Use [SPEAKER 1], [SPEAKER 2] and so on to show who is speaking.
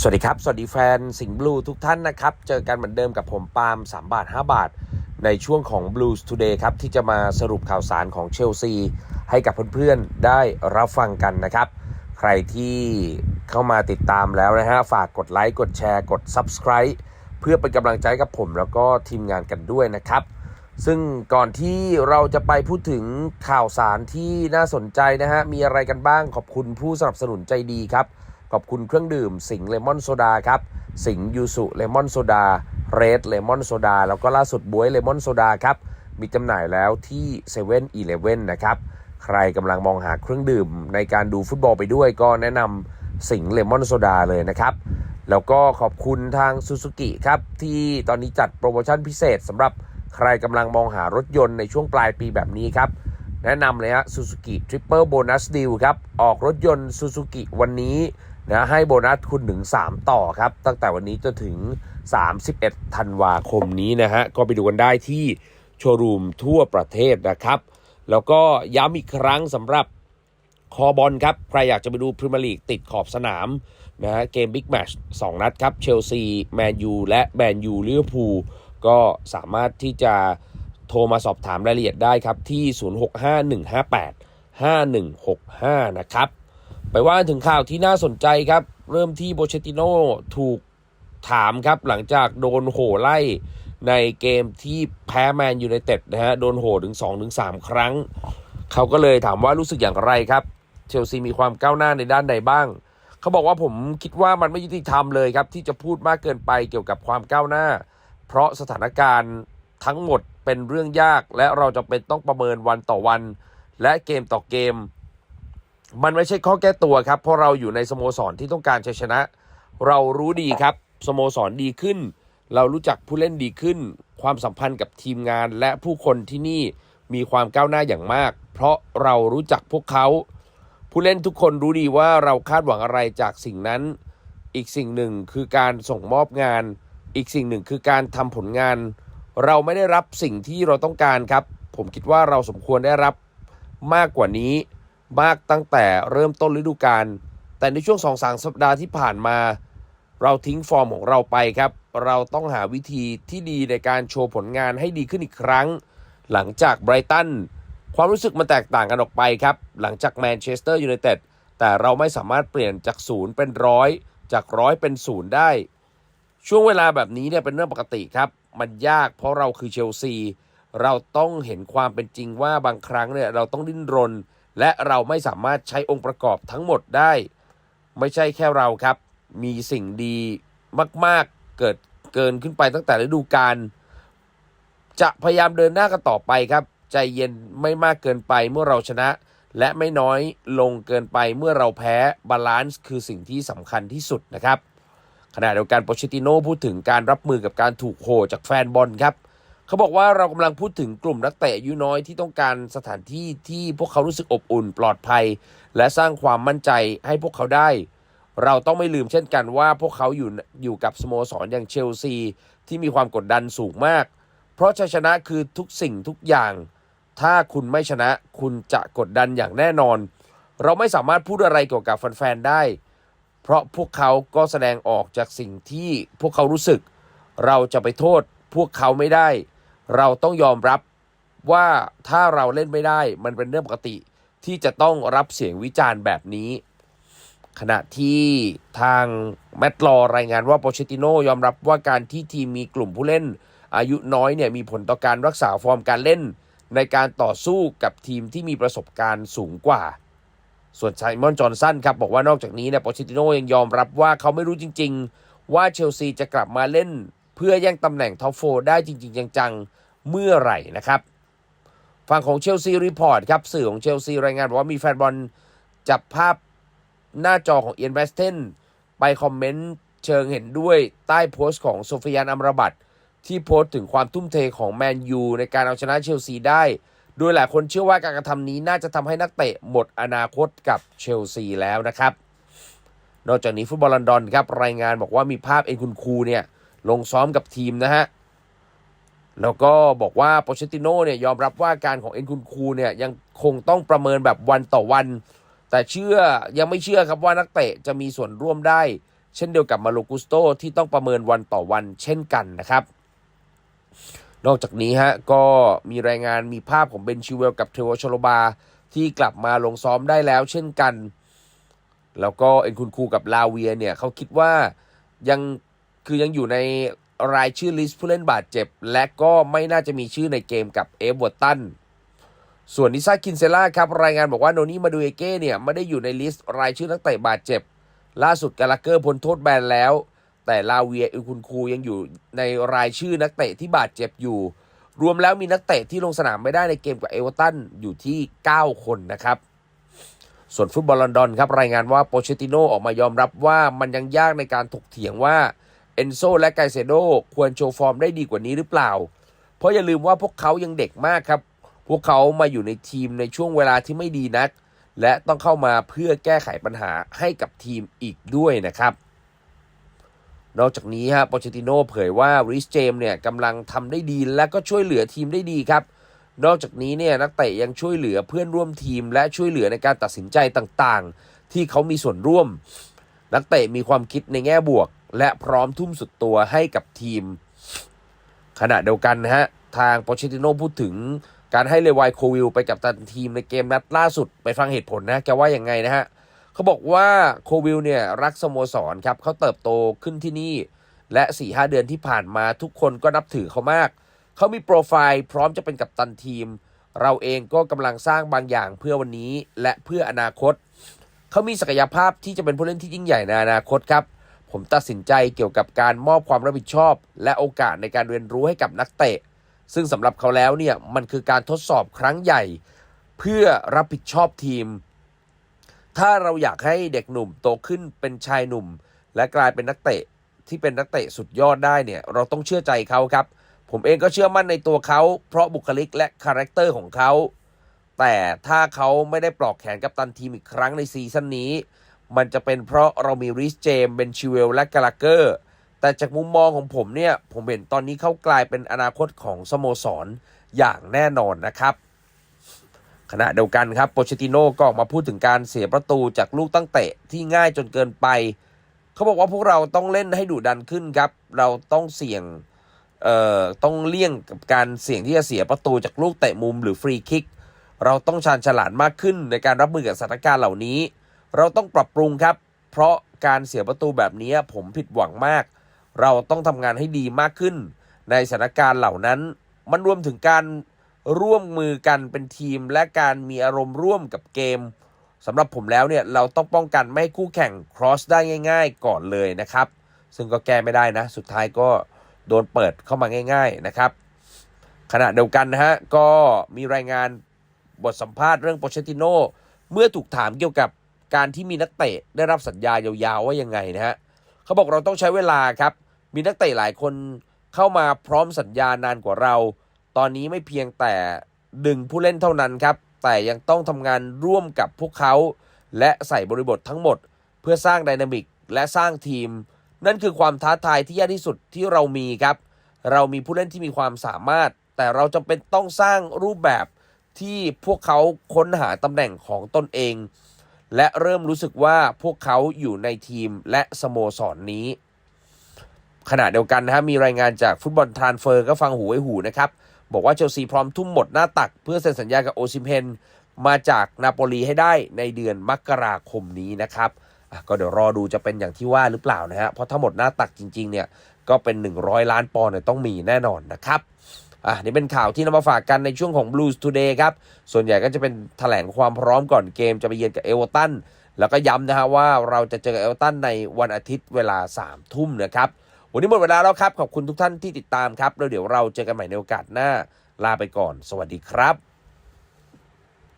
[SPEAKER 1] สวัสดีครับ สวัสดีแฟนสิงห์บลูทุกท่านนะครับ เจอกันเหมือนเดิมกับผมปาล์ม3 บาท 5 บาท ในช่วงของ Blues Today ครับ ที่จะมาสรุปข่าวสารของเชลซี ให้กับเพื่อนๆได้รับฟังกันนะครับ ใครที่เข้ามาติดตามแล้วนะฮะ ฝากกดไลค์กดแชร์กด Subscribe เพื่อเป็นกำลังใจกับผมแล้วก็ทีมงานกันด้วยนะครับ ซึ่งก่อนที่เราจะไปพูดถึงข่าวสารที่น่าสนใจนะฮะมีอะไรกันบ้างขอบคุณผู้สนับสนุนใจดีครับ ขอบคุณเครื่องดื่ม สิงเลมอนโซดาครับ สิงยูสุเลมอนโซดา เรดเลมอนโซดา แล้วก็ล่าสุดบวยเลมอนโซดาครับ มีจำหน่ายแล้วที่7 e เ e ่ e อีเลฟนะครับ ใครกำลังมองหาเครื่องดื่มในการดูฟุตบอลไปด้วยก็แนะนำสิงเลมอนโซดาเลยนะครับ แล้วก็ขอบคุณทางซูซูกิครับ ที่ตอนนี้จัดโปรโมชั่นพิเศษสำหรับใครกำลังมองหารถยนต์ในช่วงปลายปีแบบนี้ครับแนะนำเลยฮะซูซูกิทริปเปิลโบนัสดีลครับ ออกรถยนต์ซูซูกิวันนี้ นะให้โบนัสคุณถึง 3 ต่อครับ ตั้งแต่วันนี้จนถึง 31 ธันวาคมนี้นะฮะ ก็ไปดูกันได้ที่โชว์รูมทั่วประเทศนะครับ แล้วก็ย้ำอีกครั้งสำหรับคอบอลครับ ใครอยากจะไปดูพรีเมียร์ลีกติดขอบสนามนะฮะเกมบิ๊กแมชสองนัดครับเชลซีแมนยูและแมนยูลิเวอร์พูลก็สามารถที่จะโทรมาสอบถามรายละเอียดได้ครับที่ 0651585165 นะครับ ไปว่าถึงข่าวที่น่าสนใจครับ เริ่มที่โบเชติโนถูกถามครับ หลังจากโดนโห่ไล่ในเกมที่แพ้แมนยูไนเต็ดนะฮะ โดนโห่ถึง2-3ครั้ง เขาก็เลยถามว่ารู้สึกอย่างไรครับ เชลซีมีความก้าวหน้าในด้านใดบ้าง เขาบอกว่าผมคิดว่ามันไม่ยุติธรรมเลยครับ ที่จะพูดมากเกินไปเกี่ยวกับความก้าวหน้า เพราะสถานการณ์ทั้งหมดเป็นเรื่องยาก และเราจะเป็นต้องประเมินวันต่อวัน และเกมต่อเกม มันไม่ใช่ข้อแก้ตัวครับ เพราะเราอยู่ในสโมสรที่ต้องการชัยชนะ เรารู้ดีครับสโมสรดีขึ้น เรารู้จักผู้เล่นดีขึ้น ความสัมพันธ์กับทีมงานและผู้คนที่นี่มีความก้าวหน้าอย่างมาก เพราะเรารู้จักพวกเขา ผู้เล่นทุกคนรู้ดีว่าเราคาดหวังอะไรจากสิ่งนั้น อีกสิ่งหนึ่งคือการส่งมอบงาน อีกสิ่งหนึ่งคือการทำผลงาน เราไม่ได้รับสิ่งที่เราต้องการครับ ผมคิดว่าเราสมควรได้รับมากกว่านี้ มากตั้งแต่เริ่มต้นฤดูกาลแต่ในช่วงสองสามสัปดาห์ที่ผ่านมา เราทิ้งฟอร์มของเราไปครับ เราต้องหาวิธีที่ดีในการโชว์ผลงานให้ดีขึ้นอีกครั้ง หลังจากไบรตันความรู้สึกมันแตกต่างกันออกไปครับ หลังจากแมนเชสเตอร์ยูไนเต็ดแต่เราไม่สามารถเปลี่ยนจากศูนย์เป็นร้อยจากร้อยเป็นศูนย์ได้ ช่วงเวลาแบบนี้เนี่ยเป็นเรื่องปกติครับ มันยากเพราะเราคือเชลซี เราต้องเห็นความเป็นจริงว่าบางครั้งเนี่ยเราต้องดิ้นรน และเราไม่สามารถใช้องค์ประกอบทั้งหมดได้ ไม่ใช่แค่เราครับ มีสิ่งดีมากๆเกิดเกินขึ้นไปตั้งแต่ฤดูกาลจะพยายามเดินหน้ากันต่อไปครับ ใจเย็นไม่มากเกินไปเมื่อเราชนะ และไม่น้อยลงเกินไปเมื่อเราแพ้บาลานซ์คือสิ่งที่สำคัญที่สุดนะครับขณะเดียวกันโปเชติโน่พูดถึงการรับมือกับการถูกโหจากแฟนบอลครับ เขาบอกว่าเรากำลังพูดถึงกลุ่มนักเตะอายุน้อยที่ต้องการสถานที่ที่พวกเขารู้สึกอบอุ่นปลอดภัย และสร้างความมั่นใจให้พวกเขาได้ เราต้องไม่ลืมเช่นกันว่าพวกเขาอยู่อยู่กับสโมสรอย่างเชลซีที่มีความกดดันสูงมาก เพราะชัยชนะคือทุกสิ่งทุกอย่าง ถ้าคุณไม่ชนะคุณจะกดดันอย่างแน่นอน เราไม่สามารถพูดอะไรเกี่ยวกับแฟนๆได้ เพราะพวกเขาก็แสดงออกจากสิ่งที่พวกเขารู้สึก เราจะไปโทษพวกเขาไม่ได้ เราต้องยอมรับว่าถ้าเราเล่นไม่ได้มันเป็นเรื่องปกติที่จะต้องรับเสียงวิจารณ์แบบนี้ ขณะที่ทางแมตต์ลอรายงานว่าโปเชติโนยอมรับว่าการที่ทีมมีกลุ่มผู้เล่น อายุน้อยเนี่ยมีผลต่อการรักษาฟอร์มการเล่น ในการต่อสู้กับทีมที่มีประสบการณ์สูงกว่า ส่วนไซมอนจอห์นสันครับ บอกว่านอกจากนี้เนี่ยโปเชติโนยังยอมรับว่าเขาไม่รู้จริง ๆ ว่าเชลซีจะกลับมาเล่น พื่อแย่งตำแหน่งท็อปโฟได้จริง ๆ จังๆ เมื่อไหร่นะครับ ฝั่งของเชลซีรีพอร์ตครับสื่อของเชลซีรายงานบอกว่ามีแฟนบอลจับภาพหน้าจอของเอียนแบสเทนไปคอมเมนต์เชิงเห็นด้วยใต้โพสต์ของโซฟิยานอัมรบัตที่โพสต์ถึงความทุ่มเทของแมนยูในการเอาชนะเชลซีได้ โดยหลายคนเชื่อว่าการกระทำนี้น่าจะทำให้นักเตะหมดอนาคตกับเชลซีแล้วนะครับ นอกจากนี้ฟุตบอลลอนดอนครับรายงานบอกว่ามีภาพเอ็นคุณคูเนี่ย ลงซ้อมกับทีมนะฮะ แล้วก็บอกว่าโปเชติโน่เนี่ยยอมรับว่าการของเอ็นคุณคูเนี่ยยังคงต้องประเมินแบบวันต่อวัน แต่เชื่อยังไม่เชื่อครับว่านักเตะจะมีส่วนร่วมได้ เช่นเดียวกับมาโลกุสโตที่ต้องประเมินวันต่อวันเช่นกันนะครับ นอกจากนี้ฮะก็มีรายงานมีภาพของเบนชิเวลกับเทวชโลบาที่กลับมาลงซ้อมได้แล้ว เช่นกัน แล้วก็เอ็นคุณคูกับลาเวียเนี่ยเขาคิดว่ายัง คือยังอยู่ในรายชื่อลิสต์ผู้เล่นบาดเจ็บ และก็ไม่น่าจะมีชื่อในเกมกับเอฟเวอร์ตันส่วนนิซาคินเซล่าครับ รายงานบอกว่าโนนี่มาดูเอเก้เนี่ย ไม่ได้อยู่ในลิสต์รายชื่อนักเตะบาดเจ็บ ล่าสุดกาลาเกอร์พ้นโทษแบนแล้ว แต่ลาเวียอิคุณคูยังอยู่ในรายชื่อนักเตะที่บาดเจ็บอยู่ รวมแล้วมีนักเตะที่ลงสนามไม่ได้ในเกมกับเอเวอร์ตันอยู่ที่ 9 คนนะครับ ส่วนฟุตบอลลอนดอนครับรายงานว่าโปเชติโนออกมายอมรับว่ามันยังยากในการถกเถียงว่า เอนโซและไกเซโดควรโชว์ฟอร์มได้ดีกว่านี้หรือเปล่า เพราะอย่าลืมว่าพวกเขายังเด็กมากครับ พวกเขามาอยู่ในทีมในช่วงเวลาที่ไม่ดีนัก และต้องเข้ามาเพื่อแก้ไขปัญหาให้กับทีมอีกด้วยนะครับ นอกจากนี้ฮะโปเชติโนเผยว่าริสเจมเนี่ยกำลังทำได้ดีและก็ช่วยเหลือทีมได้ดีครับ นอกจากนี้เนี่ยนักเตะยังช่วยเหลือเพื่อนร่วมทีม และช่วยเหลือในการตัดสินใจต่างๆ ที่เขามีส่วนร่วม นักเตะมีความคิดในแง่บวก และพร้อมทุ่มสุดตัวให้กับทีม ขณะเดียวกันนะฮะ ทางโปเชติโนพูดถึงการให้เลวายโควิลไปกับตันทีมในเกมนัดล่าสุดไปฟังเหตุผลนะแกว่าอย่างไงนะฮะเขาบอกว่าโควิลเนี่ยรักสโมสรครับเขาเติบโตขึ้นที่นี่ และ4ีหเดือนที่ผ่านมาทุกคนก็นับถือเขามาก เขามีโปรไฟล์พร้อมจะเป็นกัปตันทีม เราเองก็กำลังสร้างบางอย่างเพื่อวันนี้และเพื่ออนาคต เขามีศักยภาพที่จะเป็นผู้เล่นที่ยิ่งใหญ่ในอนาคตครับ ผมตัดสินใจเกี่ยวกับการมอบความรับผิดชอบ และโอกาสในการเรียนรู้ให้กับนักเตะ ซึ่งสำหรับเขาแล้วเนี่ยมันคือการทดสอบครั้งใหญ่ เพื่อรับผิดชอบทีม ถ้าเราอยากให้เด็กหนุ่มโตขึ้นเป็นชายหนุ่ม และกลายเป็นนักเตะที่เป็นนักเตะสุดยอดได้เนี่ยเราต้องเชื่อใจเขาครับ ผมเองก็เชื่อมั่นในตัวเขา เพราะบุคลิกและคาแรคเตอร์ของเขาแต่ถ้าเขาไม่ได้ปลอกแขนกับตันทีมอีกครั้งในซีซั่นนี้ มันจะเป็นเพราะเรามีริสเจมเบนชิเวลและกาลาเกอร์ แต่จากมุมมองของผมเนี่ย ผมเห็นตอนนี้เขากลายเป็นอนาคตของสโมสรอย่างแน่นอนนะครับขณะเดียวกันครับโปเชติโน่ก็ออกมาพูดถึงการเสียประตูจากลูกตั้งเตะที่ง่ายจนเกินไป เขาบอกว่าพวกเราต้องเล่นให้ดุดันขึ้นครับ เราต้องเสี่ยง เอ่อ ต้องเลี่ยงกับการเสี่ยงที่จะเสียประตูจากลูกเตะมุมหรือฟรีคิก เราต้องชาญฉลาดมากขึ้นในการรับมือกับสถานการณ์เหล่านี้ เราต้องปรับปรุงครับ เพราะการเสียประตูแบบนี้ผมผิดหวังมาก เราต้องทำงานให้ดีมากขึ้น ในสถานการณ์เหล่านั้น มันรวมถึงการร่วมมือกันเป็นทีม และการมีอารมณ์ร่วมกับเกมสำหรับผมแล้วเนี่ยเราต้องป้องกันไม่ให้คู่แข่ง cross ได้ง่าย ๆ ก่อนเลยนะครับ ซึ่งก็แก้ไม่ได้นะ สุดท้ายก็โดนเปิดเข้ามาง่าย ๆนะครับ ขณะเดียวกันนะฮะก็มีรายงานบทสัมภาษณ์เรื่องโปเชติโนเมื่อถูกถามเกี่ยวกับ การที่มีนักเตะได้รับสัญญายาวๆว่ายังไงนะฮะเขาบอกเราต้องใช้เวลาครับ มีนักเตะหลายคนเข้ามาพร้อมสัญญานานกว่าเรา ตอนนี้ไม่เพียงแต่ดึงผู้เล่นเท่านั้นครับ แต่ยังต้องทำงานร่วมกับพวกเขา และใส่บริบททั้งหมด เพื่อสร้างไดนามิกและสร้างทีม นั่นคือความท้าทายที่ยากที่สุดที่เรามีครับ เรามีผู้เล่นที่มีความสามารถ แต่เราจำเป็นต้องสร้างรูปแบบที่พวกเขาค้นหาตำแหน่งของตนเอง และเริ่มรู้สึกว่าพวกเขาอยู่ในทีมและสโมสรนนี้ ขณะเดียวกันนะฮะมีรายงานจากฟุตบอลทรานเฟอร์ก็ฟังหูไว้หูนะครับ บอกว่าเชลซีพร้อมทุ่มหมดหน้าตัก เพื่อเซ็นสัญญากับโอซิมเฮนมาจากนาโปลีให้ได้ในเดือนมกราคมนี้นะครับก็เดี๋ยวรอดูจะเป็นอย่างที่ว่าหรือเปล่านะฮะเพราะทั้งหมดหน้าตักจริงๆเนี่ยก็เป็น 100 ล้านปอนด์ต้องมีแน่นอนนะครับ อะนี่เป็นข่าวที่นำมาฝากกันในช่วงของ Blues Today ครับ ส่วนใหญ่ก็จะเป็นแถลงความพร้อมก่อนเกมจะไปเยือนกับเอเวอร์ตันแล้วก็ย้ำนะฮะว่าเราจะเจอกับเอเวอร์ตันในวันอาทิตย์เวลา3ทุ่มนะครับ วันนี้หมดเวลาแล้วครับ ขอบคุณทุกท่านที่ติดตามครับแล้วเดี๋ยวเราเจอกันใหม่ในโอกาสหน้าลาไปก่อน สวัสดีครับ